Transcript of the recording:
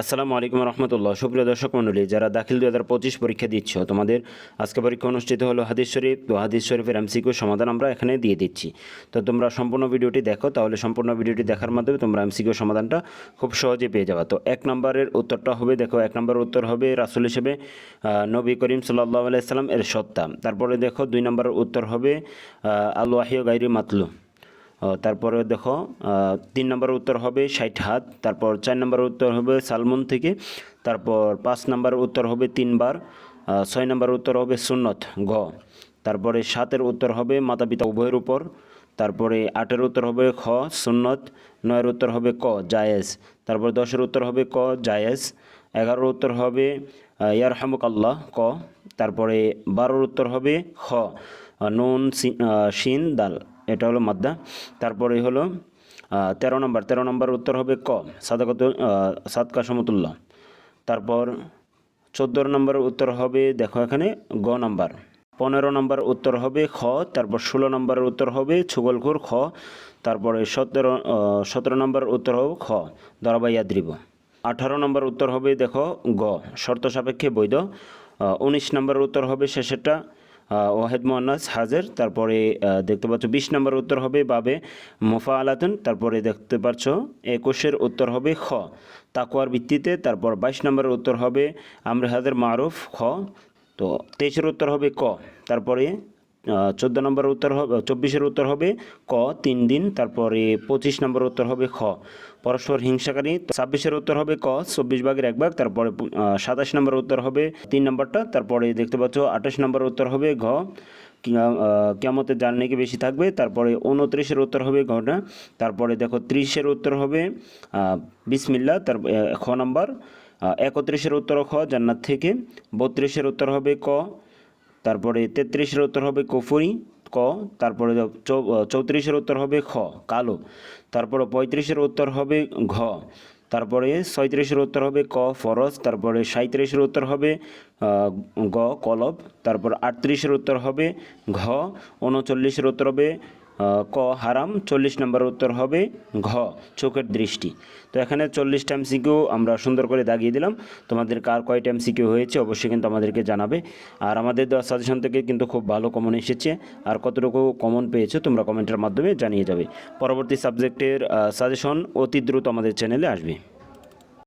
আসসালামু আলাইকুম রহমতুল্লাহ। সুপ্রিয় দর্শক মণ্ডলী, যারা দাখিল দু হাজার পঁচিশ পরীক্ষা দিচ্ছ, তোমাদের আজকে পরীক্ষা অনুষ্ঠিত হলো হাদিস শরীফ তো হাদিস শরীফের এমসিকিউ সমাধান আমরা এখানে দিয়ে দিচ্ছি। তো তোমরা সম্পূর্ণ ভিডিওটি দেখো, তাহলে সম্পূর্ণ ভিডিওটি দেখার মাধ্যমে তোমরা এমসিকিউ সমাধানটা খুব সহজে পেয়ে যাবে। তো এক নম্বরের উত্তরটা হবে, দেখো, এক নম্বরের উত্তর হবে রাসুল হিসেবে নবী করিম সাল্লাহ আলাইসাল্লাম এর সত্তা। তারপরে দেখো দুই নম্বরের উত্তর হবে আল্লাহিও গাইরি মাতলু। তারপরে দেখো তিন নম্বর উত্তর হবে ষাট হাত তারপর চার নম্বর উত্তর হবে সালমন থেকে তারপর পাঁচ নম্বর উত্তর হবে তিনবার ছয় নম্বর উত্তর হবে সুন্নত গ। তারপরে সাতের উত্তর হবে মাতা পিতা উভয়ের উপর তারপরে আটের উত্তর হবে খ সুন্নত নয়ের উত্তর হবে ক জায়েজ। তারপর দশের উত্তর হবে ক জায়েজ। এগারোর উত্তর হবে ইয়ার হামুক আল্লাহ ক। তারপরে বারোর উত্তর হবে খ নুন সি- আহ, শিন দাল। এটা হলো মাদ্দা। তারপরে হলো তেরো নম্বর। তেরো নম্বর উত্তর হবে ক, সাদাকত সাদকা সমতুল্লাহ তারপর চোদ্দ নম্বর উত্তর হবে, দেখো এখানে, গ নাম্বার। পনেরো নম্বর উত্তর হবে খ, তারপর ষোলো নম্বরের উত্তর হবে ছুগলখুর খ, তারপরে সতেরো সতেরো নম্বর উত্তর হবে খ দরাবাইয়া দ্রিব আঠারো নম্বর উত্তর হবে, দেখো, গ, শর্ত সাপেক্ষে বৈধ। উনিশ নম্বর উত্তর হবে শেষেরটা ওয়াহেদ মোহান্নাস হাজের। তারপরে দেখতে পাচ্ছ বিশ নম্বর উত্তর হবে বাবে মোফা আলাতুন তারপরে দেখতে পাচ্ছ একুশের উত্তর হবে খ। তাকুয়ার ভিত্তিতে। তারপর বাইশ নম্বরের উত্তর হবে আমরে হাজের মারুফ, খ। তো তেইশের উত্তর হবে ক। তারপরে চোদ্দ নম্বর উত্তর হবে, চব্বিশের উত্তর হবে ক, তিন দিন, তারপরে পঁচিশ নম্বর উত্তর হবে খ। পরস্পর হিংসাকারী ছাব্বিশের উত্তর হবে ক, চব্বিশ ভাগের এক ভাগ, তারপরে সাতাশ নম্বর উত্তর হবে তিন নম্বরটা, তারপরে দেখতে পাচ্ছ আঠাশ নম্বর উত্তর হবে ঘ। কেমতের যার নাকি বেশি থাকবে, তারপরে উনত্রিশের উত্তর হবে ঘটা, তারপরে দেখো ত্রিশের উত্তর হবে বিসমিল্লা তার খ নম্বর একত্রিশের উত্তর খ, জান্নাত থেকে, বত্রিশের উত্তর হবে ক তারপরে তেত্রিশের উত্তর হবে কফুরি, ক, তারপরে চৌত্রিশের উত্তর হবে খ, কালো। তারপরে পঁয়ত্রিশের উত্তর হবে ঘ। তারপরে ছয়ত্রিশের উত্তর হবে ক, ফরজ। তারপরে সাঁত্রিশের উত্তর হবে গ, কলব। তারপর আটত্রিশের উত্তর হবে ঘ। উনচল্লিশের উত্তর হবে ক হারাম, চল্লিশ নম্বর উত্তর হবে ঘ, চোখের দৃষ্টি। তো এখানে চল্লিশটা এমসিকিউ আমরা সুন্দর করে দাগিয়ে দিলাম। তোমাদের কার কয়টা এমসিকিউ হয়েছে অবশ্যই কিন্তু আমাদেরকে জানাবে। আর আমাদের দেওয়া সাজেশন থেকে কিন্তু খুব ভালো কমন এসেছে। আর কতটুকু কমন পেয়েছ তোমরা কমেন্টের মাধ্যমে জানিয়ে যাবে। পরবর্তী সাবজেক্টের সাজেশন অতি দ্রুত আমাদের চ্যানেলে আসবে।